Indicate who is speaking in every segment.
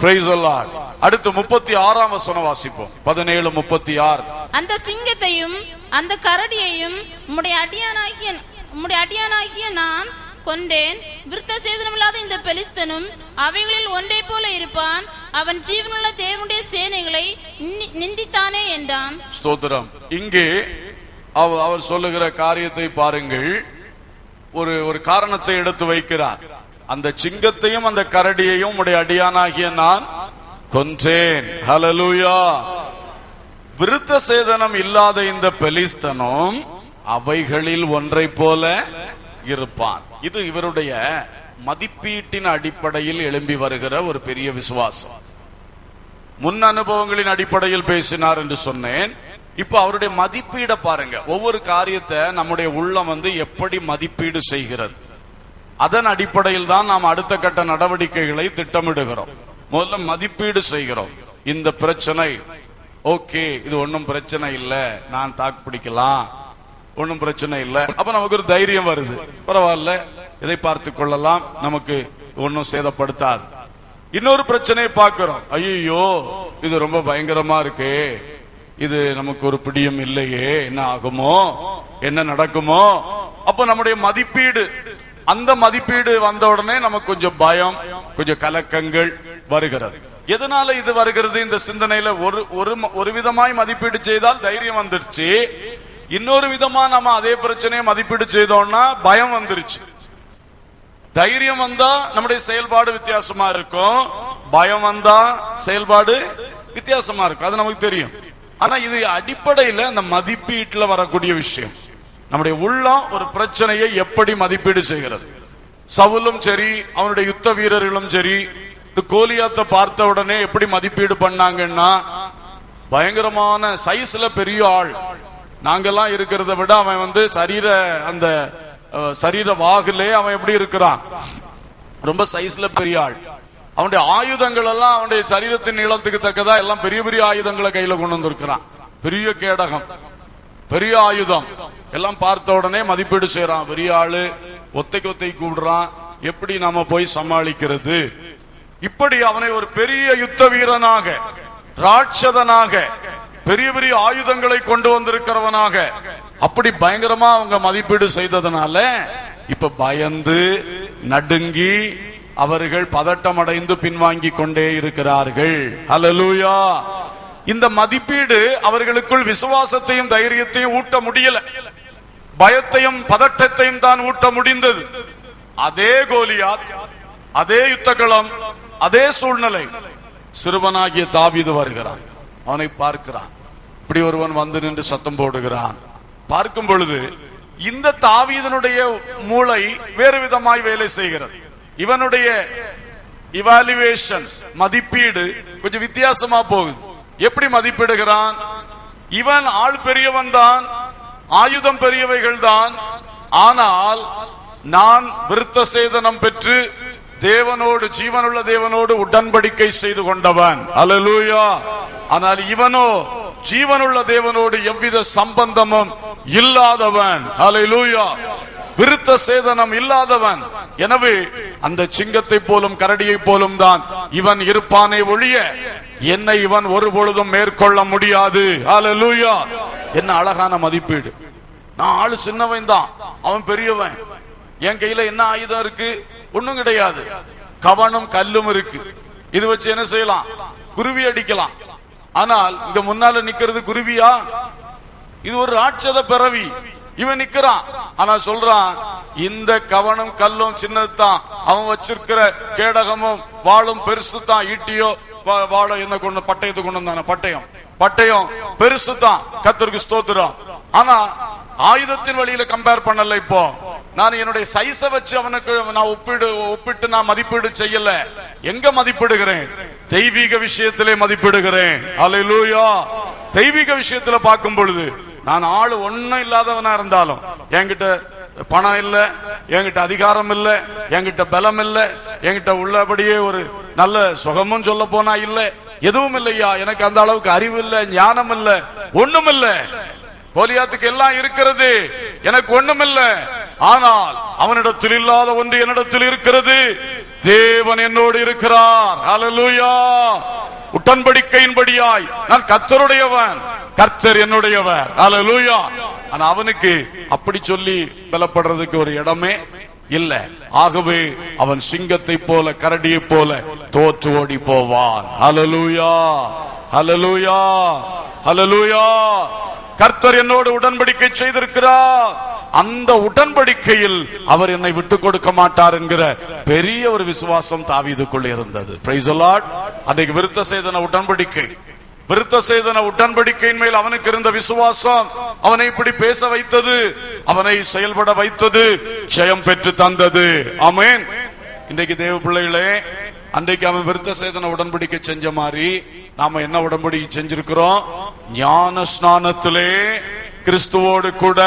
Speaker 1: praise the lord. அடுத்து முப்பத்தி ஆறாம் வசனம் வாசிப்போம். பதினேழு முப்பத்தி ஆறு.
Speaker 2: அந்த சிங்கத்தையும் அந்த கரடியையும் உம்முடைய அடியானாகிய உம்முடைய அடியானாகிய நான் கொண்டேன் விருத்த சேதனமில்லாத இந்த பெலிஸ்தனும் அவைகளில் ஒன்றை போல இருப்பான். அவன் ஜீவனுள்ள தேவனுடைய சேனைகளை நிந்தித்தானே என்றான்.
Speaker 1: ஸ்தோத்திரம். இங்கே அவ- அவர் சொல்லுகிற காரியத்தை பாருங்கள். ஒரு ஒரு காரணத்தை எடுத்து வைக்கிறார். அந்த சிங்கத்தையும் அந்த கரடியையும் உடைய அடியானாகிய நான் கொன்றேன். ஹலலூயா விருத்த சேதனம் இல்லாத இந்த பெலிஸ்தனும் அவைகளில் ஒன்றை போல இருப்பான். இது இவருடைய மதிப்பீட்டின் அடிப்படையில் எழும்பி வருகிற ஒரு பெரிய விசுவாசம். முன் அனுபவங்களின் அடிப்படையில் பேசினார் என்று சொன்னேன். இப்போ அவருடைய மதிப்பீட பாருங்க. ஒவ்வொரு காரியத்தை நம்முடைய உள்ளம் வந்து எப்படி மதிப்பீடு செய்கிறது. அதன் அடிப்படையில் தான் நாம் அடுத்த கட்ட நடவடிக்கைகளை திட்டமிடுகிறோம். முதல்ல மதிப்பீடு செய்கிறோம். இந்த பிரச்சனை ஓகே இது ஒன்றும் பிரச்சனை இல்ல நான் தாக்கு பிடிக்கலாம். ஒன்றும் பிரச்சனை இல்ல. அப்ப நமக்கு ஒரு தைரியம் வருது. பரவாயில்ல இதை பார்த்து கொள்ளலாம். நமக்கு ஒன்றும் சேதப்படுத்தாது. இன்னொரு பிரச்சனையை பார்க்கிறோம். ஐயோ இது ரொம்ப பயங்கரமா இருக்கு. இது நமக்கு ஒரு பிடியம் இல்லையே. என்ன ஆகுமோ? என்ன நடக்குமோ? அப்ப நம்முடைய மதிப்பீடு அந்த மதிப்பீடு வந்த உடனே நமக்கு கொஞ்சம் பயம் கொஞ்சம் கலக்கங்கள் வருகிறது. எதனால இது வருகிறது? இந்த சிந்தனையில ஒரு ஒரு ம- ஒரு விதமாய் மதிப்பீடு செய்தால் தைரியம் வந்துருச்சு. இன்னொரு விதமா நம்ம அதே பிரச்சனையை மதிப்பீடு செய்தோம்னா பயம் வந்துருச்சு. தைரியம் வந்தா நம்முடைய செயல்பாடு வித்தியாசமா இருக்கும். பயம் வந்தா செயல்பாடு வித்தியாசமா இருக்கும். அது நமக்கு தெரியும். ஆனா இது அடிப்படையில அந்த மதிப்பீட்டுல வரக்கூடிய விஷயம். நம்முடைய உள்ளம் ஒரு பிரச்சனையை எப்படி மதிப்பீடு செய்கிறது? சவுலும் சரி அவனுடைய யுத்த வீரர்களும் சரி இந்த கோலியாத்தை பார்த்த உடனே எப்படி மதிப்பீடு பண்ணாங்கன்னா பயங்கரமான சைஸ்ல பெரிய ஆள். நாங்கெல்லாம் இருக்கிறத விட அவன் வந்து சரீர அந்த சரீர வாகுலே அவன் எப்படி இருக்கிறான்? ரொம்ப சைஸ்ல பெரிய ஆள். அவனுடைய ஆயுதங்கள் எல்லாம் அவனுடைய சரீரத்தின் நீளத்துக்கு தக்கதா எல்லாம் பெரிய பெரிய ஆயுதங்களை கையில கொண்டு வந்திருக்கிறான். பெரிய கேடகம் பெரிய ஆயுதம். எல்லாம் பார்த்த உடனே மதிப்பீடு செய்யறான் பெரிய ஆளு ஒத்தைக்கு ஒத்தை கூடுறான் எப்படி நாம போய் சமாளிக்கிறது? இப்படி அவனை ஒரு பெரிய யுத்த வீரனாக ராட்சதனாக பெரிய பெரிய ஆயுதங்களை கொண்டு வந்திருக்கிறவனாக அப்படி பயங்கரமா அவங்க மதிப்பீடு செய்ததனால இப்ப பயந்து நடுங்கி அவர்கள் பதட்டம் அடைந்து பின்வாங்கி கொண்டே இருக்கிறார்கள். அலலூயா இந்த மதிப்பீடு அவர்களுக்குள் விசுவாசத்தையும் தைரியத்தையும் ஊட்ட முடியல. பயத்தையும் பதட்டத்தையும் தான் ஊட்ட முடிந்தது. அதே கோலியாத் அதே யுத்தகளம் அதே சூழ்நிலை. சிறுவனாகிய தாவீது வருகிறான். அவனை பார்க்கிறான். இப்படி ஒருவன் வந்து நின்று சத்தம் போடுகிறான். பார்க்கும் பொழுது இந்த தாவீதனுடைய மூளை வேறு விதமாய் வேலை செய்கிறது. இவனுடைய இவாலுவேஷன் மதிப்பீடு கொஞ்சம் வித்தியாசமா போகுது. எப்படி மதிப்பிடுகிறான்? இவன் ஆள் பெரியவன் தான். ஆயுதம் பெரியவைகள் தான் ஆனால் நான் விருத்த சேதனம் பெற்று தேவனோடு ஜீவனுள்ள தேவனோடு உடன்படிக்கை செய்து கொண்டவன். அல்லேலூயா. ஆனால் இவனோ ஜீவனுள்ள தேவனோடு எவ்வித சம்பந்தமும் இல்லாதவன். அல்லேலூயா. விருத்த சேதனம் இல்லாதவன். எனவே அந்த சிங்கத்தை போலும் கரடியை போலும் தான் இவன் இருப்பானே ஒழிய என்னை இவன் ஒரு பொழுதும் மேற்கொள்ள முடியாது. ஹalleluya என்ன அழகான மதிப்பீடு. நான் ஆளு சின்னவன் தான். அவன் பெரியவன். என் கையில என்ன ஆயுதம் இருக்கு? ஒண்ணும் கிடையாது. கவனம் கல்லும் இருக்கு. இது வச்சு என்ன செய்யலாம்? குருவி அடிக்கலாம். ஆனால் இங்க முன்னால நிக்கிறது குருவியா? இது ஒரு ராட்சத பிறவி. இவன் நிக்கிறான். ஆனா சொல்றான் இந்த கவனம் கல்லும் சின்னதுதான். அவன் வச்சிருக்கிற கேடகமும் வாளும் பெருசு தான் ஈட்டியோ வா- என்ன கொண்டு பட்டயத்தை கொண்டு வந்தான பட்டயம். பட்டயம் பெருசு தான் கத்தருக்கு ஸ்தோத்திரம். ஆனா ஆயுதத்தின் வழியில கம்பேர் பண்ணல இப்போ. நான் என்னுடைய சைஸ வச்சு அவனுக்கு நான் ஒப்பிடு ஒப்பிட்டு நான் மதிப்பீடு செய்யல. எங்க மதிப்பிடுகிறேன்? தெய்வீக விஷயத்திலே மதிப்பிடுகிறேன். அலையிலூயா தெய்வீக விஷயத்துல பார்க்கும் பொழுது நான் ஆளு ஒன்னும் இல்லாதவனா இருந்தாலும் என்கிட்ட பணம் இல்ல என்கிட்ட அதிகாரம் இல்ல என்கிட்ட பலம் இல்ல என்கிட்ட உள்ளபடியே ஒரு நல்ல சுகமும் சொல்ல போனா இல்லை எதுவும் இல்லையா எனக்கு அந்த அளவுக்கு அறிவு இல்ல ஞானம் இல்ல ஒண்ணும் இல்ல கோலியாத்துக்கு எல்லாம் இருக்கிறது. எனக்கு ஒண்ணும் இல்ல ஆனால் அவனிடத்தில் இல்லாத ஒன்று என்னிடத்தில் இருக்கிறது. தேவன் என்னோடு இருக்கிறார். ஹalleluya உடன்படிக்கையின்படியாய் நான் கத்தருடையவன் கர்த்தர் என்னுடையவர். அலலூயா ஆனா அவனுக்கு அப்படி சொல்லி பலப்படுறதுக்கு ஒரு இடமே இல்ல. ஆகவே அவன் சிங்கத்தை போல கரடியை போல தோற்று ஓடி போவான். அலலூயா அலலூயா அலலூயா கர்த்தர் என்னோடு உடன்படிக்கை செய்திருக்கிறார். அந்த உடன்படிக்கையில் அவர் என்னை விட்டு கொடுக்க மாட்டார் என்கிற பெரிய ஒரு விசுவாசம் தாவீதுக்குள் இருந்தது. பிரைஸ் அன்றைக்கு விருத்த சேதன உடன்படிக்கை. விருத்த சேதன உடன்படிக்கையின் மேல் அவனுக்கு இருந்த விசுவாசம் அவனை இப்படி பேச வைத்தது. அவனை செயல்பட வைத்தது ஜெயம் பெற்று தந்தது. அமேன் இன்றைக்கு தேவ பிள்ளைகளே அன்றைக்கு அவன் விருத்த சேதன உடன்படிக்கை செஞ்ச மாதிரி நாம என்ன உடன்படிக்கை செஞ்சிருக்கிறோம்? ஞான ஸ்நானத்திலே கிறிஸ்துவோடு கூட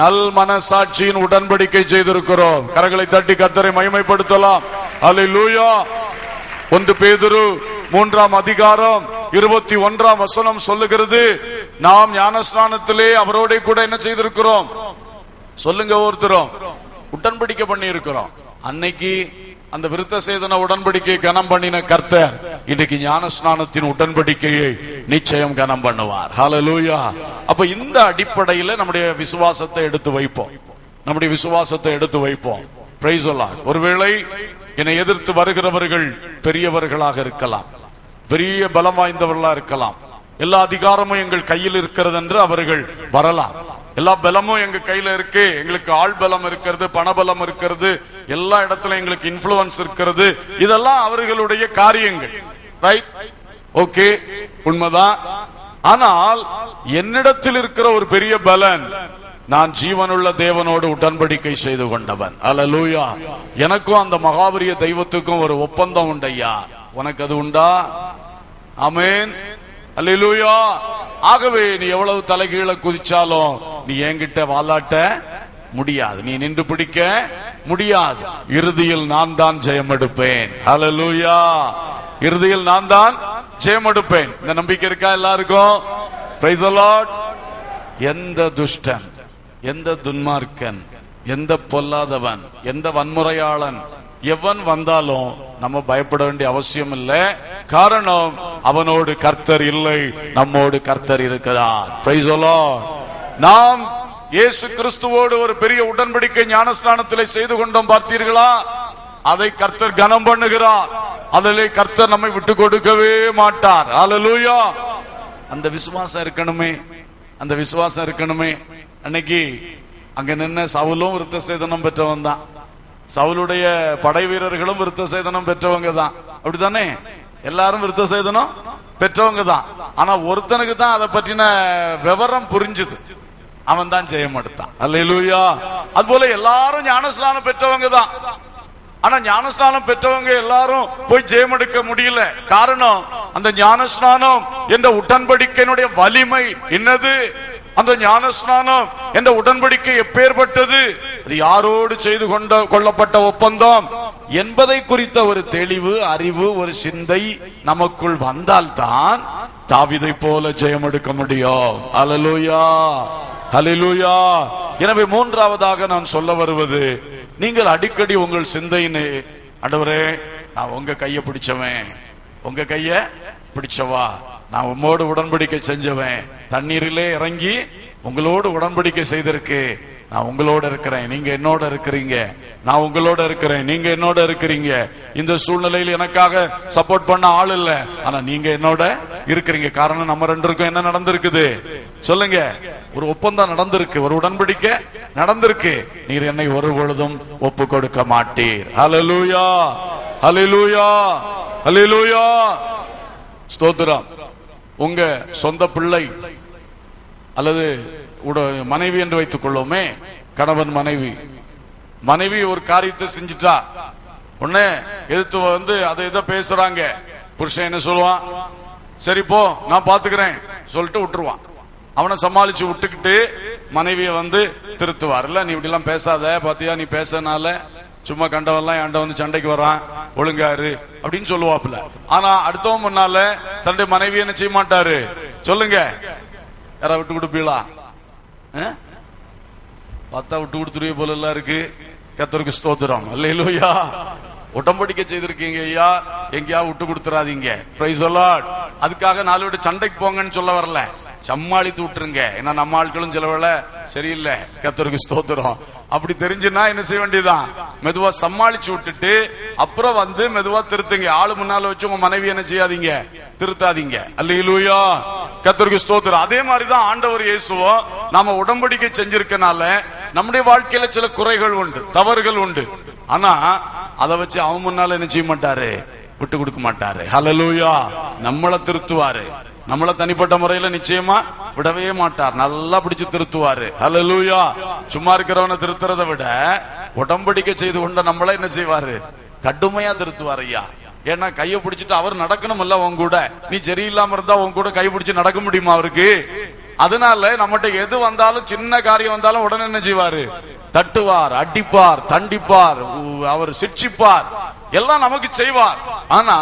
Speaker 1: நல் மனசாட்சியின் உடன்படிக்கை செய்திருக்கிறோம். கரங்களை தட்டி கத்தரை மகிமைப்படுத்தலாம். அல்லேலூயா ஒன்று பேதுரு மூன்றாம் அதிகாரம் இருபத்தி ஒன்றாம் வசனம் சொல்லுகிறது. நாம் ஞானஸ்நானத்திலே அவரோட கூட என்ன செய்திருக்கிறோம்? சொல்லுங்க ஒருத்தரும் உடன்படிக்கை பண்ணி இருக்கிறோம் அன்னைக்கு அந்த விருத்த சேதன உடன்படிக்கை கனம் பண்ணின கர்த்தர் இன்னைக்கு ஞானஸ்நானத்தின் உடன்படிக்கையை நிச்சயம் கனம் பண்ணுவார். ஹலலூயா அப்ப இந்த அடிப்படையில நம்முடைய விசுவாசத்தை எடுத்து வைப்போம். நம்முடைய விசுவாசத்தை எடுத்து வைப்போம். பிரைஸ் ஒருவேளை என்னை எதிர்த்து வருகிறவர்கள் பெரியவர்களாக இருக்கலாம். பெரிய பலம் வாய்ந்தவர்களா இருக்கலாம். எல்லா அதிகாரமும் எங்கள் கையில் இருக்கிறது என்று அவர்கள் வரலாம். எல்லா பலமும் எங்க கையில இருக்கு. எங்களுக்கு ஆள் பலம் இருக்கிறது பணபலம் இருக்கிறது எல்லா இடத்துல எங்களுக்கு இன்ஃபுளுன்ஸ் இருக்கிறது. இதெல்லாம் அவர்களுடைய காரியங்கள். ரைட் ஓகே உண்மைதான். ஆனால் என்னிடத்தில் இருக்கிற ஒரு பெரிய பலன் நான் ஜீவனுள்ள தேவனோடு உடன்படிக்கை செய்து கொண்டவன். அல்லேலூயா எனக்கும் அந்த மகாபரிய தெய்வத்துக்கும் ஒரு ஒப்பந்தம் உண்டையா உனக்கு அது உண்டா அமேன் அல்லேலூயா. ஆகவே நீ எவ்வளவு தலைகீழ குதிச்சாலும் நீ என்கிட்ட வாலாட்ட முடியாது. நீ நின்று பிடிக்க முடியாது. இறுதியில் நான் தான் ஜெயம் எடுப்பேன். அலலூயா இறுதியில் நான் தான் ஜெயம் எடுப்பேன். இந்த நம்பிக்கை இருக்கா எல்லாருக்கும்? எந்த துஷ்டன் எந்த துன்மார்க்கன் எந்த பொல்லாதவன் எந்த வன்முறையாளன் எவன் வந்தாலும் நம்ம பயப்பட வேண்டிய அவசியம் இல்லை. காரணம் அவனோடு கர்த்தர் இல்லை நம்மோடு கர்த்தர் இருக்கிறார். Praise நாம் இயேசு கிறிஸ்துவோடு ஒரு பெரிய உடன்படிக்கை ஞானஸ்நானத்திலே செய்து கொண்டோம் பார்த்தீர்களா? அதை கர்த்தர் கனம் பண்ணுகிறார். அதிலே கர்த்தர் நம்மை விட்டு கொடுக்கவே மாட்டார். அலலூயா அந்த விசுவாசம் இருக்கணுமே. அந்த விசுவாசம் இருக்கணுமே. அன்னைக்கு அங்க நின்ன சவுலும் விருத்த சேதனம் பெற்றவன் தான். சவுளுடைய படை வீரர்களும் விருத்த சேதனம் பெற்றவங்க தான். அப்படித்தானே? எல்லாரும் விருத்த சேதனம் பெற்றவங்க தான். ஆனா ஒருத்தனுக்கு தான் அதை பற்றின விவரம் புரிஞ்சுது. அவன் தான் ஜெயம் எடுத்தான். அல்லேலூயா. அது போல எல்லாரும் ஞானஸ்நானம் பெற்றவங்க தான். ஆனா ஞானஸ்நானம் பெற்றவங்க எல்லாரும் போய் ஜெயம் எடுக்க முடியல. காரணம் அந்த ஞானஸ்நானம் என்ற உடன்படிக்கையினுடைய வலிமை என்னது? அந்த ஞானஸ்நானம் என்ற உடன்படிக்கை எப்பேற்பட்டது? அது யாரோடு செய்து கொண்ட கொள்ளப்பட்ட ஒப்பந்தம்? என்பதை குறித்த ஒரு தெளிவு அறிவு ஒரு சிந்தை நமக்குள் வந்தால்தான் தாவிதை போல ஜெயம் எடுக்க முடியும். அலலூயா ஹalleluya எனவே மூன்றாவதாக நான் சொல்ல வருவது நீங்கள் அடிக்கடி உங்கள் சிந்தையினே அடவரே நான் உங்க கைய பிடிச்சவன். உங்க கைய பிடிச்சவா? நான் உம்மோடு உடன்படிக்கை செஞ்சவன். தண்ணீரிலே இறங்கி உங்களோடு உடன்படிக்கை செய்திருக்கு. நான் உங்களோட இருக்கிறேன் நீங்க என்னோட இருக்கிறீங்க. நான் உங்களோட இருக்கிறேன் நீங்க என்னோட இருக்கிறீங்க. இந்த சூழ்நிலையில் எனக்காக சப்போர்ட் பண்ண ஆள் இல்ல. ஆனா நீங்க என்னோட இருக்கிறீங்க. காரணம் நம்ம ரெண்டுக்கும் என்ன நடந்திருக்குது? சொல்லுங்க. ஒரு ஒப்பந்தம் நடந்திருக்கு ஒரு உடன்படிக்கை நடந்திருக்கு. நீர் என்னை ஒரு பொழுதும் ஒப்பு கொடுக்க மாட்டீர். ஹalleluya ஹalleluya ஹalleluya ஸ்தோத்திரம். உங்க சொந்த பிள்ளை அல்லது மனைவி என்று வைத்துக் கொள்வோமே. கணவன் மனைவி. மனைவி ஒரு காரியத்தை செஞ்சுட்டா உடனே எதிர்த்து வந்து அதை இதை பேசுறாங்க. புருஷன் என்ன சொல்லுவான்? சரி போ நான் பாத்துக்கிறேன். சொல்லிட்டு விட்டுருவான். அவனை சமாளிச்சு விட்டுக்கிட்டு மனைவிய வந்து திருத்துவார். இல்ல நீ இப்படி எல்லாம் பேசாத. பாத்தியா நீ பேசனால சும்மா கண்டவன்லாம் என்கிட்ட வந்து சண்டைக்கு வரான். ஒழுங்காரு அப்படின்னு சொல்லுவாப்புல. ஆனா அடுத்தவன் முன்னால தன்னுடைய மனைவி என்ன செய்ய மாட்டாரு? சொல்லுங்க. யாரா விட்டு கொடுப்பீங்களா? பார்த்தா விட்டு கொடுத்துருவே போல எல்லாம் இருக்கு. கத்தருக்கு ஸ்தோத்திரம். அல்லையிலோயா உடம்படிக்கை செய்திருக்கீங்க ஐயா. எங்கேயா விட்டு கொடுத்துறாதீங்க. அதுக்காக நாலு விட்டு சண்டைக்கு போங்கன்னு சொல்ல வரல. சமாளித்து விட்டுருங்க. ஏன்னா நம்ம ஆட்களும் சிலவேளை சரியில்லை. கத்தருக்கு ஸ்தோத்திரம். அப்படி தெரிஞ்சுன்னா என்ன செய்ய வேண்டியதுதான்? மெதுவா சமாளிச்சு விட்டுட்டு அப்புறம் வந்து மெதுவா திருத்துங்க. ஆளு முன்னால வச்சு உங்க மனைவி என்ன செய்யாதீங்க? திருத்தாதீங்க. அல்லையிலூயா கத்தருக்கு ஸ்தோத்திரம். அதே மாதிரிதான் ஆண்டவர் இயேசுவோ நாம உடம்படிக்கை செஞ்சிருக்கனால நம்முடைய வாழ்க்கையில சில குறைகள் உண்டு தவறுகள் உண்டு. ஆனா அதை வச்சு அவன் முன்னால என்ன செய்ய மாட்டாரு? விட்டு கொடுக்க மாட்டாரு. ஹலலூயா நம்மள திருத்துவாரு. நம்மள தனிப்பட்ட முறையில நிச்சயமா விடவே மாட்டார். நல்லா பிடிச்சு திருத்துவாரு. ஹலலூயா சும்மா இருக்கிறவனை திருத்துறதை விட உடம்படிக்க செய்து கொண்ட நம்மள என்ன செய்வாரு? கடுமையா திருத்துவார் ஐயா. ஏன்னா கைய பிடிச்சிட்டு அவர் நடக்கணும் இல்ல உன் கூட. நீ சரியில்லாம இருந்தா உன் கூட கை பிடிச்சு நடக்க முடியுமா அவருக்கு? அதனால நம்மகிட்ட எது வந்தாலும் சின்ன காரியம் வந்தாலும் உடனே என்ன செய்வாரு? தட்டுவார் அடிப்பார் தண்டிப்பார் உ- அவர் சிட்சிப்பார் எல்லாம் நமக்கு செய்வார். ஆனா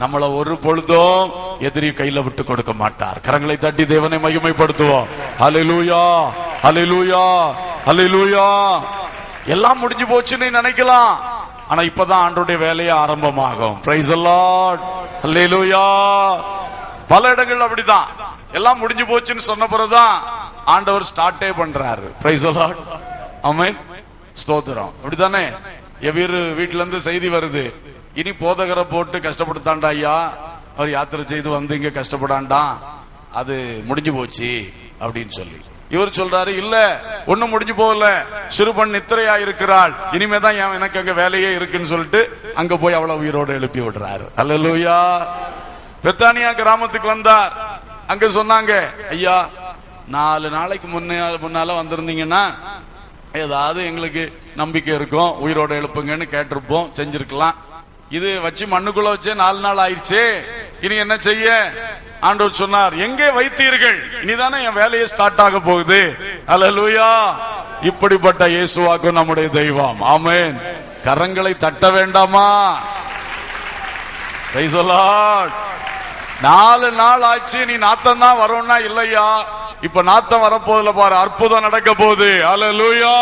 Speaker 1: நம்மள ஒரு பொழுதும் எதிரி கையில விட்டு கொடுக்க மாட்டார். கரங்களை தட்டி தேவனை மகிமைப்படுத்துவோம். அலிலூயா அலிலூயா அலிலூயா எல்லாம் முடிஞ்சு போச்சுன்னு நினைக்கலாம். ஆனா இப்பதான் ஆண்டோடைய வேலையே ஆரம்பமாகும். பிரைஸ் அல்லாட் அல்லேலூயா பல இடங்கள் அப்படிதான். எல்லாம் முடிஞ்சு போச்சுன்னு சொன்ன பிறகுதான் ஆண்டவர் ஸ்டார்ட்டே பண்றாரு. பிரைஸ் அல்லாட் அமை ஸ்தோத்திரம். அப்படித்தானே? எவ்வீரு வீட்டுல இருந்து செய்தி வருது. இனி போதகரை போட்டு கஷ்டப்படுத்தாண்டா ஐயா? அவர் யாத்திரை செய்து வந்து இங்க கஷ்டப்படாண்டான் அது முடிஞ்சு போச்சு அப்படின்னு சொல்லி. இவர் சொல்றாரு இல்ல ஒண்ணும் முடிஞ்சு போகல. சிறுபன் நித்திரையா இருக்கிறாள். இனிமேதான் என் எனக்கு அங்க வேலையே இருக்குன்னு சொல்லிட்டு அங்க போய் அவ்வளவு உயிரோடு எழுப்பி விடுறாரு. அல்லேலூயா. பெத்தானியா கிராமத்துக்கு வந்தார். அங்க சொன்னாங்க ஐயா நாலு நாளைக்கு முன்னே முன்னால வந்திருந்தீங்கன்னா ஏதாவது எங்களுக்கு நம்பிக்கை இருக்கும் உயிரோட எழுப்புங்கன்னு கேட்டிருப்போம் செஞ்சிருக்கலாம். இது வச்சு மண்ணுக்குள்ள வச்சே நாலு நாள் ஆயிடுச்சு. இனி என்ன செய்ய? ஆண்டவர் சொன்னார் எங்கே வைத்தீர்கள்? இனிதானே என் வேலையை ஸ்டார்ட் ஆக போகுது. அல்லேலூயா இப்படிப்பட்ட இயேசுவாக்கும் நம்முடைய தெய்வம். ஆமேன். கரங்களை தட்ட வேண்டாமா? நாலு நாள் ஆச்சு நீ நாத்தம் தான் வரும்னா இல்லையா? இப்ப நாத்தம் வரப்போதுல பாரு அற்புதம் நடக்க போகுது. அல்லேலூயா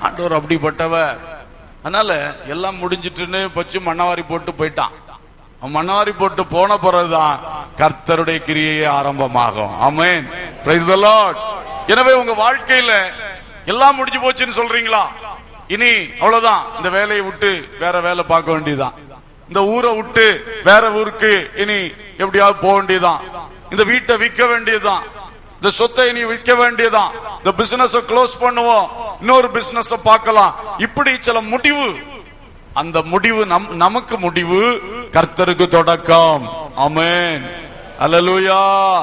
Speaker 1: ஆண்டவர் அப்படிப்பட்டவ அதனால எல்லாம் முடிஞ்சிட்டுன்னு பச்சு மண்ணவாரி போட்டு போயிட்டான். மண்ணவாரி போட்டு போன பிறகுதான் கர்த்தருடைய கிரியையே ஆரம்பமாகும். ஆமென். பிரைஸ் த லார்ட் எனவே உங்க வாழ்க்கையில எல்லாம் முடிஞ்சு போச்சுன்னு சொல்றீங்களா? இனி அவ்வளவுதான். இந்த வேலையை விட்டு வேற வேலை பார்க்க வேண்டியதுதான். இந்த ஊரை விட்டு வேற ஊருக்கு இனி எப்படியாவது போக வேண்டியதுதான். இந்த வீட்டை விற்க வேண்டியதுதான். இந்த சொத்தை இனி விற்க வேண்டியதுதான். இந்த பிசினஸ் க்ளோஸ் பண்ணுவோம். இன்னொரு பிசினஸ் பார்க்கலாம். இப்படி சில முடிவு. அந்த முடிவு நம் நமக்கு முடிவு. கர்த்தருக்கு தொடக்கம். ஆமென். அல்லேலூயா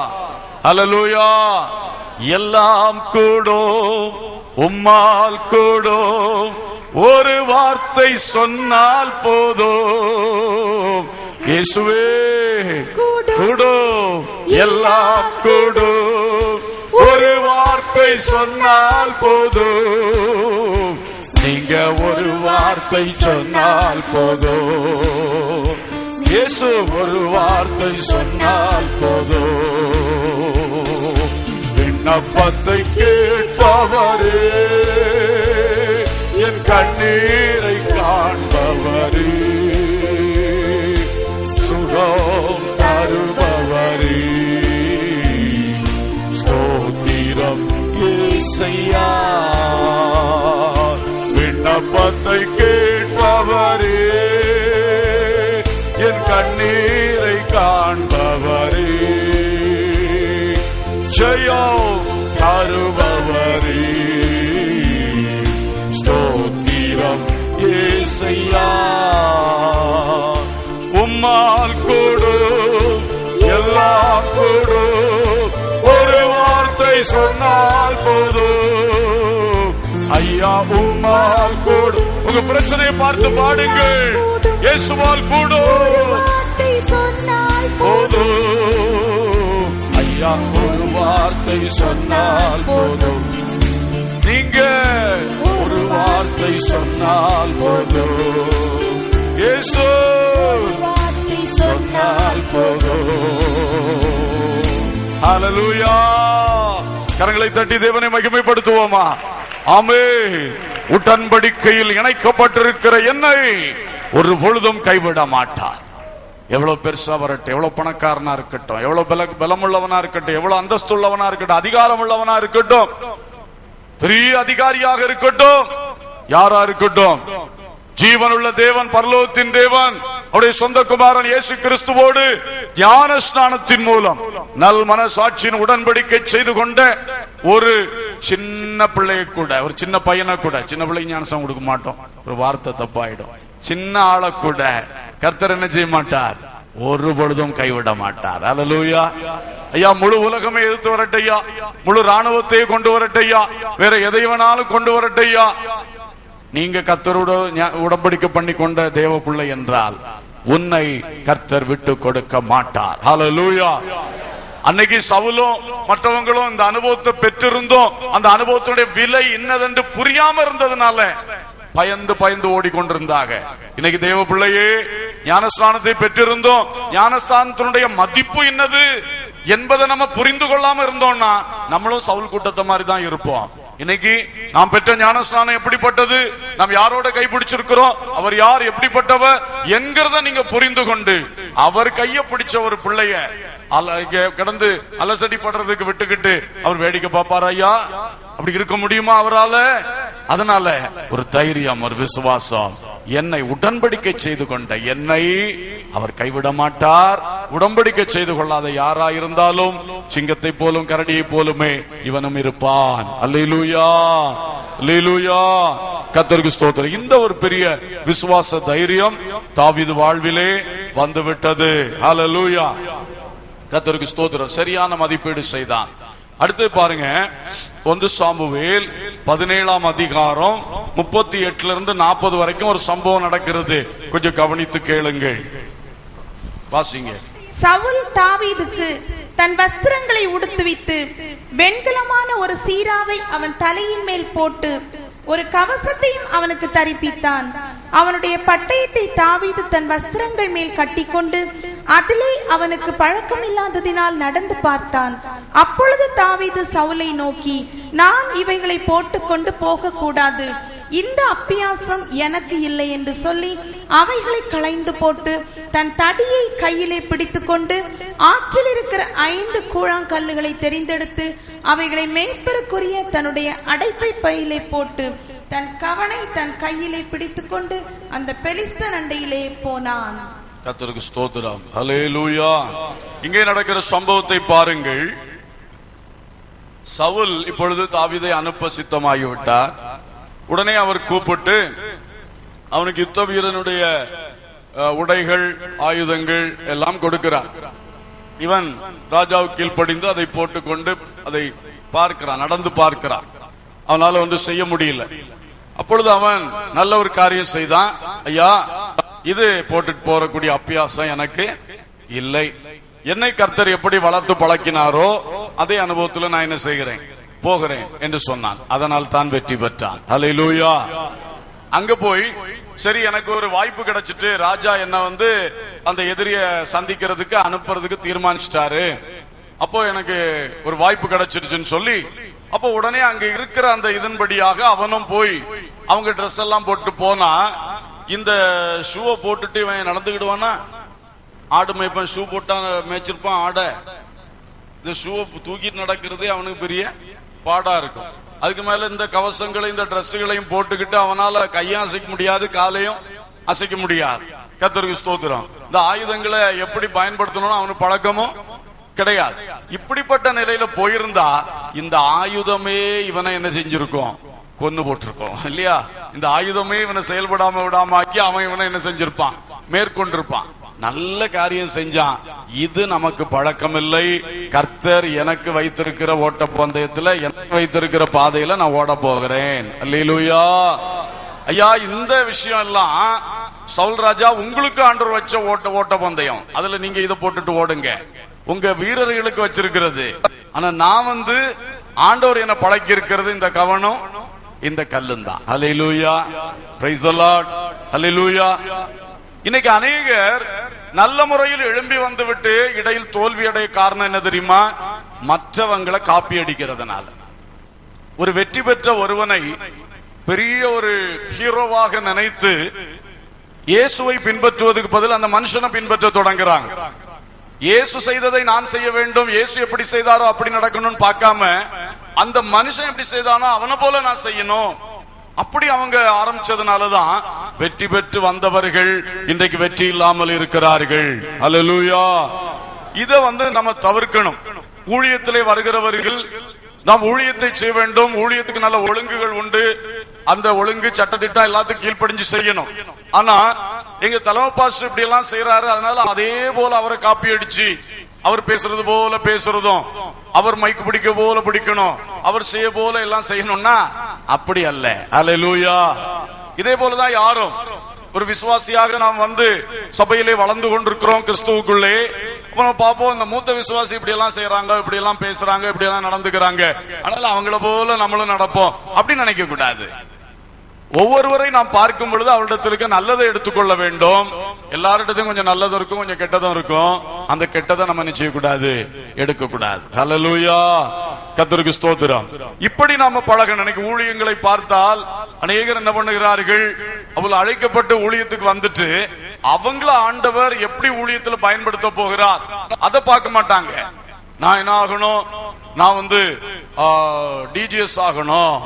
Speaker 1: அல்லேலூயா எல்லாம் கூடும். உம்மால் கூடும். ஒரு வார்த்தை சொன்னால் போதும். இயேசுவே. கூடும். எல்லாம் கூடும். ஒரு வார்த்தை சொன்னால் போதும். நீங்க ஒரு வார்த்தை சொன்னால் போதும். இயேசு ஒரு வார்த்தை சொன்னால் போதும். விண்ணப்பத்தை கேட்பவரே என் கண்ணீர் இயேசையா விண்ணப்பத்தை கேட்பவரே என் கண்ணீரை காண்பவரே. ஜெயம் தருபவரே சொன்னால் ஐயா உம்மால் கூடும். உங்க பிரச்சனையை பார்த்து பாடுங்கள் இயேசுவால் கூடும்.
Speaker 3: வார்த்தை
Speaker 1: ஐயா ஒரு வார்த்தை சொன்னால் போதும். நீங்க ஒரு வார்த்தை சொன்னால் போதும். இயேசு சொன்னால் போதும். ஹalleluya. கரங்களை தட்டி தேவனை மகிமைப்படுத்துவோமா? ஆமே உடன்படிக்கையில் இணைக்கப்பட்டிருக்கிற என்னை ஒரு பொழுதும் கைவிட மாட்டார் எவ்வளவு பெருசா வரட்டும் எவ்வளவு பணக்காரனா இருக்கட்டும் எவ்வளவு பல பலமுள்ளவனா இருக்கட்டும் எவ்வளவு அந்தஸ்துள்ளவனா இருக்கட்டும் அதிகாரம் உள்ளவனா இருக்கட்டும் பெரிய அதிகாரியாக இருக்கட்டும் யாரா இருக்கட்டும் ஜீவனுள்ள தேவன் பரலோகத்தின் தேவன் அவருடைய சொந்த குமாரன் இயேசு கிறிஸ்துவோடு ஞான ஸ்நானத்தின் மூலம் நல் மனசாட்சியின் உடன்படிக்கை செய்து கொண்ட ஒரு சின்ன பிள்ளைய கூட ஒரு சின்ன பையனை கூட சின்ன பிள்ளைக்கு ஞானசம் கொடுக்க மாட்டோம். ஒரு வார்த்தை தப்பாயிடும். சின்ன ஆளை கூட கர்த்தர் என்ன செய்ய மாட்டார்? ஒரு பொழுதும் கைவிட மாட்டார். அலலூயா ஐயா முழு உலகமே எதிர்த்து வரட்டையா முழு ராணுவத்தையே கொண்டு வரட்டையா வேற எதை வேணாலும் கொண்டு வரட்டையா நீங்க கத்தரோட ஞா- உடன்படிக்கை பண்ணி கொண்ட தேவ பிள்ளை என்றால் உன்னை கர்த்தர் விட்டு கொடுக்க மாட்டார். ஹalleluya அன்னைக்கு சவுலும் மற்றவங்களும் இந்த அனுபவத்தை பெற்றிருந்தோம். அந்த அனுபவத்தினுடைய விலை என்னதென்று புரியாம இருந்ததுனால பயந்து பயந்து ஓடிக்கொண்டிருந்தாங்க இன்னைக்கு தேவ பிள்ளையே ஞானஸ்தானத்தை பெற்றிருந்தோம். ஞானஸ்தானத்தினுடைய மதிப்பு என்னது என்பதை நம்ம புரிந்து கொள்ளாம இருந்தோம்னா நம்மளும் சவுல் கூட்டத்தை மாதிரி தான் இருப்போம். இன்னைக்கு நாம் பெற்ற ஞானஸ்நானம் எப்படிப்பட்டது? நாம் யாரோட கைப்பிடிச்சிருக்கிறோம்? அவர் யார்? எப்படிப்பட்டவர்? என்கிறத நீங்க புரிந்து கொண்டு அவர் கைய பிடிச்ச ஒரு பிள்ளைய அல- கிடந்து அலசடி படுறதுக்கு விட்டுக்கிட்டு அவர் வேடிக்கை பார்ப்பார் ஐயா அப்படி இருக்க முடியுமா அவரால? அதனால ஒரு தைரியம் ஒரு விசுவாசம். என்னை உடன்படிக்கை செய்து கொண்ட என்னை அவர் கைவிட மாட்டார். உடன்படிக்கை செய்து கொள்ளாத யாரா இருந்தாலும் சிங்கத்தை போலும் கரடியை போலுமே இவனும் இருப்பான். அல்லூயா லீலூயா கத்தருக்கு ஸ்தோத்திரம். இந்த ஒரு பெரிய விசுவாச தைரியம் தாவிது வாழ்விலே வந்துவிட்டது. அலலூயா கத்தருக்கு ஸ்தோத்திரம். சரியான மதிப்பீடு செய்தான். அடுத்து பாருங்க. ஒன்று சாம்புவேல் பதினேழாம் அதிகாரம் முப்பத்தி எட்டுல இருந்து நாற்பது வரைக்கும் ஒரு சம்பவம் நடக்கிறது. கொஞ்சம் கவனித்து கேளுங்கள். வாசிங்க.
Speaker 4: சவுல் தாவீதுக்கு தன் வஸ்திரங்களை உடுத்துவித்து வெண்கலமான ஒரு சீராவை அவன் தலையின் மேல் போட்டு ஒரு கவசத்தையும் அவனுக்கு தரிப்பித்தான். அவனுடைய பட்டயத்தை தாவீது தன் வஸ்திரங்கள் மேல் கட்டிக்கொண்டு அதிலே அவனுக்கு பழக்கம் இல்லாததினால் நடந்து பார்த்தான். அப்பொழுது தாவீது சவுலை நோக்கி நான் இவைகளை போட்டுக்கொண்டு போக கூடாது இந்த அப்பியாசம் எனக்கு இல்லை என்று சொல்லி அவைகளை களைந்து போட்டு தன் தடியை கையிலே பிடித்துக்கொண்டு ஆற்றில் இருக்கிற ஐந்து கூழாங்கல்லுகளை தெரிந்தெடுத்து அவைகளை மேய்ப்பருக்குரிய தன்னுடைய அடைப்பை பையிலே போட்டு தன் கவனை தன் கையிலே பிடித்துக்கொண்டு அந்த பெலிஸ்தன் அண்டையிலே போனான்.
Speaker 1: கத்தருக்கு ஸ்தோத்திரம். ஹalleluya. இங்கே நடக்கிற சம்பவத்தை பாருங்கள். சவுல் இப்பொழுது தாவிதை அனுப்ப சித்தமாகிவிட்டார். உடனே அவர் கூப்பிட்டு அவனுக்கு யுத்த வீரனுடைய உடைகள் ஆயுதங்கள் எல்லாம் கொடுக்கிறார். இவன் ராஜாவுக்கு கீழ்ப்படிந்து அதை போட்டுக்கொண்டு அதை பார்க்கிறான் நடந்து பார்க்கிறான். அவனால ஒன்று செய்ய முடியல. அப்பொழுது அவன் நல்ல ஒரு காரியம் செய்தான். ஐயா இது போட்டுட்டு போறக்கூடிய அப்பியாசம் எனக்கு இல்லை. என்னை கர்த்தர் எப்படி வளர்த்து பழக்கினாரோ அதே அனுபவத்துல நான் என்ன செய்கிறேன்? போகிறேன் என்று சொன்னான் அதனால் தான் வெற்றி பெற்றான் லூயா அங்க போய் சரி எனக்கு ஒரு வாய்ப்பு கிடைச்சிட்டு ராஜா என்ன வந்து அந்த எதிரிய சந்திக்கிறதுக்கு அனுப்புறதுக்கு தீர்மானிச்சிட்டாரு. அப்போ எனக்கு ஒரு வாய்ப்பு கிடைச்சிருச்சுன்னு சொல்லி அப்போ உடனே அங்க இருக்கிற அந்த இதன்படியாக அவனும் போய் அவங்க ட்ரெஸ் எல்லாம் போட்டு போனா இந்த ஷூவை போட்டுட்டு இவன் நடந்துக்கிடுவானா ஆடு மேய்ப்பான் ஷூ போட்டா மேய்ச்சிருப்பான் ஆடை. இந்த ஷூவை தூக்கிட்டு நடக்கிறதே அவனுக்கு பெரிய பாடா இருக்கும். அதுக்கு மேல இந்த கவசங்களையும் இந்த ட்ரெஸ்ஸுகளையும் போட்டுக்கிட்டு அவனால கையும் அசைக்க முடியாது காலையும் அசைக்க முடியாது. கத்தருக்கு ஸ்தோத்திரம். இந்த ஆயுதங்களை எப்படி பயன்படுத்தணும்னு அவனுக்கு பழக்கமும் கிடையாது. இப்படிப்பட்ட நிலையில போயிருந்தா இந்த ஆயுதமே இவனை என்ன செஞ்சிருக்கும்? கொன்னு போட்டிருக்கோம். இல்லையா? இந்த ஆயுதமே இவனை செயல்படாம விடாம ஆக்கி அவன் இவனை என்ன செஞ்சிருப்பான்? மேற்கொண்டிருப்பான். நல்ல காரியம் செஞ்சான். இது நமக்கு பழக்கம் இல்லை கர்த்தர் எனக்கு வைத்திருக்கிற ஓட்ட பந்தயத்துல எனக்கு வைத்திருக்கிற பாதையில நான் ஓட போகிறேன். அல்லா ஐயா இந்த விஷயம் எல்லாம் சவுல் ராஜா உங்களுக்கு ஆண்டர் வச்ச ஓட்ட ஓட்ட பந்தயம் அதுல நீங்க இதை போட்டுட்டு ஓடுங்க. உங்க வீரர்களுக்கு வச்சிருக்கிறது. ஆனா நான் வந்து ஆண்டவர் என்ன பழக்கி இருக்கிறது இந்த கவனம் இந்த கல்லும் தான் the lord. ஹalleluya இன்னைக்கு அநேகர் நல்ல முறையில் எழும்பி வந்துவிட்டு இடையில் தோல்வி அடைய காரணம் என்ன தெரியுமா? மற்றவங்களை காப்பி அடிக்கிறதுனால. ஒரு வெற்றி பெற்ற ஒருவனை பெரிய ஒரு ஹீரோவாக நினைத்து இயேசுவை பின்பற்றுவதுக்கு பதில் அந்த மனுஷனை பின்பற்ற தொடங்குறாங்க. இயேசு செய்ததை நான் செய்ய வேண்டும் இயேசு எப்படி செய்தாரோ அப்படி நடக்கணும்னு பார்க்காம அந்த மனுஷன் எப்படி செய்தானோ அவனை போல நான் செய்யணும். அப்படி அவங்க ஆரம்பிச்சதுனாலதான் வெற்றி பெற்று வந்தவர்கள் இன்றைக்கு வெற்றி இல்லாமல் இருக்கிறார்கள். அலலூயா இத வந்து நம்ம தவிர்க்கணும். ஊழியத்திலே வருகிறவர்கள் நாம் ஊழியத்தை செய்ய வேண்டும். ஊழியத்துக்கு நல்ல ஒழுங்குகள் உண்டு. அந்த ஒழுங்கு சட்டத்திட்டம் எல்லாத்துக்கும் கீழ்ப்படிஞ்சு செய்யணும். ஆனா எங்க தலைமை பாஸ்டர் இப்படி எல்லாம் செய்யறாரு அதனால அதே போல அவரை காப்பி அடிச்சு அவர் பேசுறது போல பேசுறதும் அவர் மைக்கு பிடிக்க போல பிடிக்கணும் அவர் செய்ய போல எல்லாம் செய்யணும்னா அப்படி அல்ல. அல்லேலூயா இதே போலதான் யாரும் ஒரு விசுவாசியாக நாம் வந்து சபையிலே வளர்ந்து கொண்டிருக்கிறோம் கிறிஸ்துவுக்குள்ளே. அப்புறம் பார்ப்போம் இந்த மூத்த விசுவாசி இப்படி எல்லாம் செய்யறாங்க இப்படி எல்லாம் பேசுறாங்க இப்படி எல்லாம் நடந்துக்கிறாங்க. அதனால அவங்கள போல நம்மளும் நடப்போம் அப்படி நினைக்க கூடாது ஒவ்வொருவரை நாம் பார்க்கும் பொழுது அவரிடத்திற்கு நல்லதை எடுத்துக்கொள்ள வேண்டும். எல்லாரிடத்தையும் கொஞ்சம் நல்லதும் இருக்கும் கொஞ்சம் கெட்டதும் இருக்கும். அந்த கெட்டதை நம்ம நிச்சய கூடாது எடுக்க கூடாது ஹலலூயா கர்த்தருக்கு ஸ்தோத்திரம். இப்படி நாம பழக நினைக்க ஊழியங்களை பார்த்தால் அநேகர் என்ன பண்ணுகிறார்கள்? அவள் அழைக்கப்பட்டு ஊழியத்துக்கு வந்துட்டு அவங்கள ஆண்டவர் எப்படி ஊழியத்துல பயன்படுத்த போகிறார்? அதை பார்க்க மாட்டாங்க. நான் என்ன ஆகணும்? நான் வந்து டிஜிஎஸ் ஆகணும்.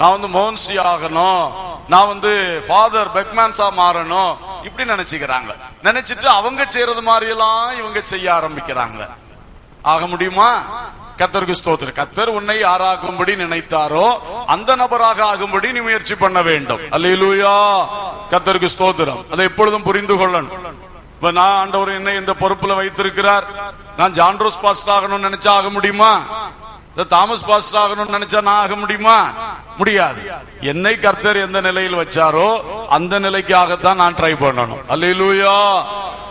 Speaker 1: நான் வந்து மோன்சி ஆகணும். நான் வந்து ஃபாதர் பெக்மேன்ஸா மாறணும். இப்படி நினைச்சுக்கிறாங்க. நினைச்சிட்டு அவங்க செய்யறது மாதிரி எல்லாம் இவங்க செய்ய ஆரம்பிக்கிறாங்க. ஆக முடியுமா? கத்தருக்கு ஸ்தோத்திரம். கத்தர் உன்னை யாராகும்படி நினைத்தாரோ அந்த நபராக ஆகும்படி நீ முயற்சி பண்ண வேண்டும். அல்லா கத்தருக்கு ஸ்தோத்திரம். அதை எப்பொழுதும் புரிந்து கொள்ளணும். இப்ப நான் ஆண்டவர் என்னை இந்த பொறுப்புல வைத்திருக்கிறார். நான் ஜான்ரோஸ் பாஸ்டர் ஆகணும்னு நினைச்சா ஆக முடியுமா? இந்த தாமஸ் பாஸ்டர் ஆகணும்னு நினைச்சா நான் ஆக முடியுமா? முடியாது. என்னை கர்த்தர் எந்த நிலையில் வச்சாரோ அந்த நிலைக்காகத்தான் நான் ட்ரை பண்ணணும். அல்லா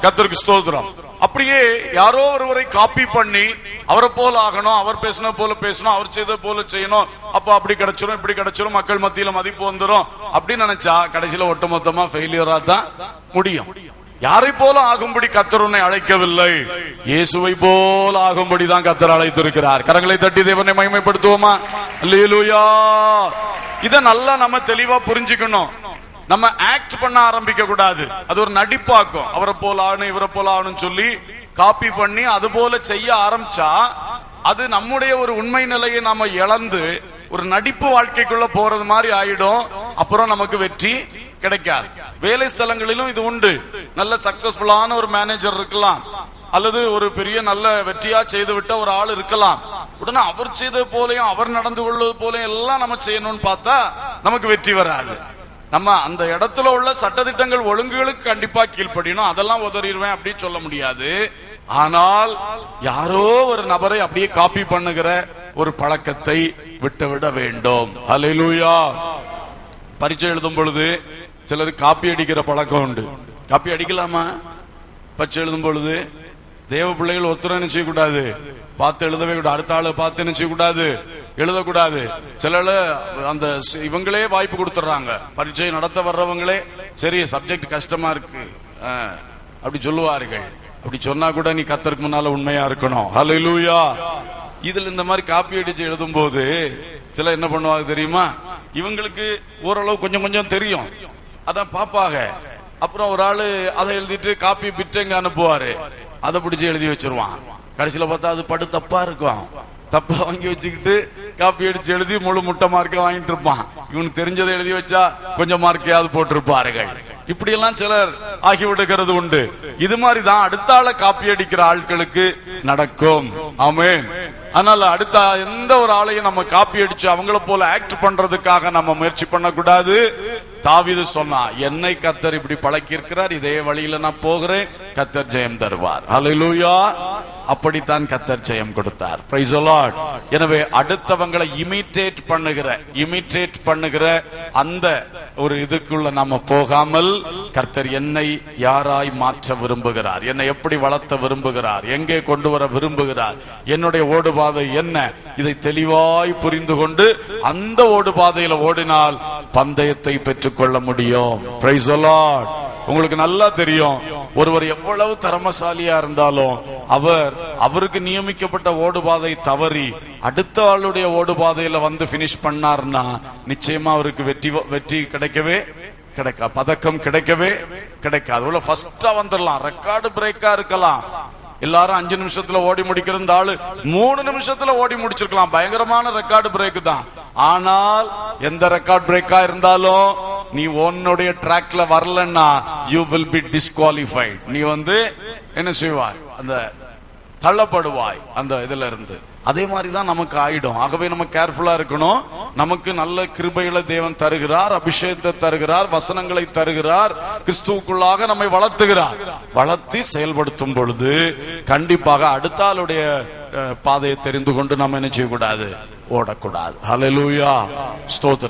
Speaker 1: கர்த்தருக்கு ஸ்தோத்திரம். அப்படியே யாரோ ஒருவரை காப்பி பண்ணி அவரை போல ஆகணும் அவர் பேசின போல பேசணும் அவர் செய்த போல செய்யணும். அப்ப அப்படி கிடைச்சிரும் இப்படி கிடைச்சிரும் மக்கள் மத்தியில மதிப்பு வந்துடும் அப்படின்னு நினைச்சா கடைசியில ஒட்டுமொத்தமா ஃபெயிலியரா தான் முடியும். யாரை போல ஆகும்படி கத்தர் உன்னை அழைக்கவில்லை? இயேசுவை போல ஆகும்படி தான் கத்தர் அழைத்திருக்கிறார். கரங்களை தட்டி தேவனை மகிமைப்படுத்துவோமா? லீலுயா இத நல்லா நம்ம தெளிவா புரிஞ்சுக்கணும். நம்ம ஆக்ட் பண்ண ஆரம்பிக்க கூடாது. அது ஒரு நடிப்பாக்கும். அவரை போல ஆகணும் இவரை போல ஆகணும்னு சொல்லி காப்பி பண்ணி அது போல செய்ய ஆரம்பிச்சா அது நம்முடைய ஒரு உண்மை நிலையை நாம இழந்து ஒரு நடிப்பு வாழ்க்கைக்குள்ள போறது மாதிரி ஆயிடும். அப்புறம் நமக்கு வெற்றி கிடைக்காது. வேலை ஸ்தலங்களிலும் இது உண்டு. நல்ல சக்சஸ்ஃபுல்லான ஒரு மேனேஜர் இருக்கலாம். அல்லது ஒரு பெரிய நல்ல வெற்றியா செய்து விட்ட ஒரு ஆள் இருக்கலாம். உடனே அவர் செய்தது போலயும் அவர் நடந்து கொள்வது போலயும் எல்லாம் நம்ம செய்யணும்னு பார்த்தா நமக்கு வெற்றி வராது. நம்ம அந்த இடத்துல உள்ள சட்டத்திட்டங்கள் ஒழுங்குகளுக்கு கண்டிப்பா கீழ்ப்படியணும். அதெல்லாம் உதறிடுவேன் அப்படின்னு சொல்ல முடியாது. ஆனால் யாரோ ஒரு நபரை அப்படியே காப்பி பண்ணுகிற ஒரு பழக்கத்தை விட்டுவிட வேண்டும். ஹalleluya பரீட்சை எழுதும் பொழுது சிலர் காப்பி அடிக்கிற பழக்கம் உண்டு. காப்பி அடிக்கலாமா? பச்சை எழுதும் பொழுது தேவ பிள்ளைகள் ஒத்துரை நிச்சய கூடாது பார்த்து எழுதவே கூடாது. அடுத்த ஆளை பார்த்து நினைச்சு கூடாது எழுதக்கூடாது. சிலர் அந்த இவங்களே வாய்ப்பு கொடுத்துட்றாங்க. பரீட்சை நடத்த வர்றவங்களே சரி சப்ஜெக்ட் கஷ்டமா இருக்கு. ஆ, அப்படி சொல்லுவார்கள். அப்படி சொன்னா கூட நீ கத்தருக்கு முன்னால உண்மையா இருக்கணும். ஹalleluya இதுல இந்த மாதிரி காப்பி அடிச்சு எழுதும் போது சில என்ன பண்ணுவாங்க தெரியுமா? இவங்களுக்கு ஓரளவு கொஞ்சம் கொஞ்சம் தெரியும். அதான் பாப்பாக. அப்புறம் ஒரு ஆளு அதை எழுதிட்டு காப்பி பிட்டங்க அனுப்புவாரு. அதை பிடிச்சி எழுதி வச்சிருவான். கடைசியில பார்த்தா அது படு தப்பா இருக்கும். தப்பா வாங்கி வச்சுக்கிட்டு காப்பி அடிச்சு எழுதி முழு முட்டை மார்க்க வாங்கிட்டு இருப்பான். இவனுக்கு தெரிஞ்சதை எழுதி வச்சா கொஞ்சம் மார்க்கையாவது போட்டிருப்பார்கள். இப்படி எல்லாம் சிலர் ஆகிவிடுகிறது உண்டு. இது மாதிரி தான் அடுத்த ஆளை காப்பி அடிக்கிற ஆட்களுக்கு நடக்கும். ஆமே அதனால அடுத்த எந்த ஒரு ஆளையும் நம்ம காப்பி அடிச்சு அவங்கள போல ஆக்ட் பண்றதுக்காக நம்ம முயற்சி பண்ணக்கூடாது. தாவீது சொன்னா என்னை கத்தர் இப்படி பழக்கி இருக்கிறார் இதே வழியில நான் போகிறேன். கத்தர் ஜெயம் தருவார். ஹalleluya அப்படித்தான் கத்தர் ஜெயம் கொடுத்தார். எனவே அடுத்தவங்களை இமிட்டேட் பண்ணுகிற இமிட்டேட் பண்ணுகிற அந்த ஒரு இதுக்குள்ள நாம போகாமல் கர்த்தர் என்னை யாராய் மாற்ற விரும்புகிறார்? என்னை எப்படி வளர்த்த விரும்புகிறார்? எங்கே கொண்டு வர விரும்புகிறார்? என்னுடைய ஓடுபாதை என்ன? இதை தெளிவாய் புரிந்து கொண்டு அந்த ஓடுபாதையில ஓடினால் பந்தயத்தை பெற்றுக்கொள்ள முடியும். Lord. உங்களுக்கு நல்லா தெரியும். ஒருவர் எவ்வளவு திறமசாலியா இருந்தாலும் அவர் அவருக்கு நியமிக்கப்பட்ட ஓடுபாதை தவறி அடுத்த ஆளுடைய ஓடுபாதையில வந்து பினிஷ் பண்ணார்னா நிச்சயமா அவருக்கு வெற்றி வெற்றி கிடைக்கவே கிடைக்கா பதக்கம் கிடைக்கவே கிடைக்காது. உள்ள ஃபர்ஸ்டா வந்துடலாம் ரெக்கார்டு பிரேக்கா இருக்கலாம். எல்லாரும் அஞ்சு நிமிஷத்துல ஓடி முடிக்கிறந்த ஆளு மூணு நிமிஷத்துல ஓடி முடிச்சிருக்கலாம். பயங்கரமான ரெக்கார்டு பிரேக் தான். ஆனால் எந்த ரெக்கார்ட் பிரேக்கா இருந்தாலும் நீ உன்னுடைய ட்ராக்ல வரலன்னா யூ வில் பி டிஸ்குவாலிஃபைட் நீ வந்து என்ன செய்வாய்? அந்த தள்ளப்படுவாய் அந்த இதுல இருந்து. அதே மாதிரி தான் நமக்கு ஆயிடும். ஆகவே நம்ம கேர்ஃபுல்லா இருக்கணும். நமக்கு நல்ல கிருபைகளை தேவன் தருகிறார் அபிஷேகத்தை தருகிறார் வசனங்களை தருகிறார். கிறிஸ்துவுக்குள்ளாக நம்மை வளர்த்துகிறார். வளர்த்தி செயல்படுத்தும் பொழுது கண்டிப்பாக அடுத்த ஆளுடைய பாதையை தெரிந்து கொண்டு நம்ம என்ன செய்யக்கூடாது? ஓடக்கூடாது. ஹalleluya ஸ்தோத்திரம்.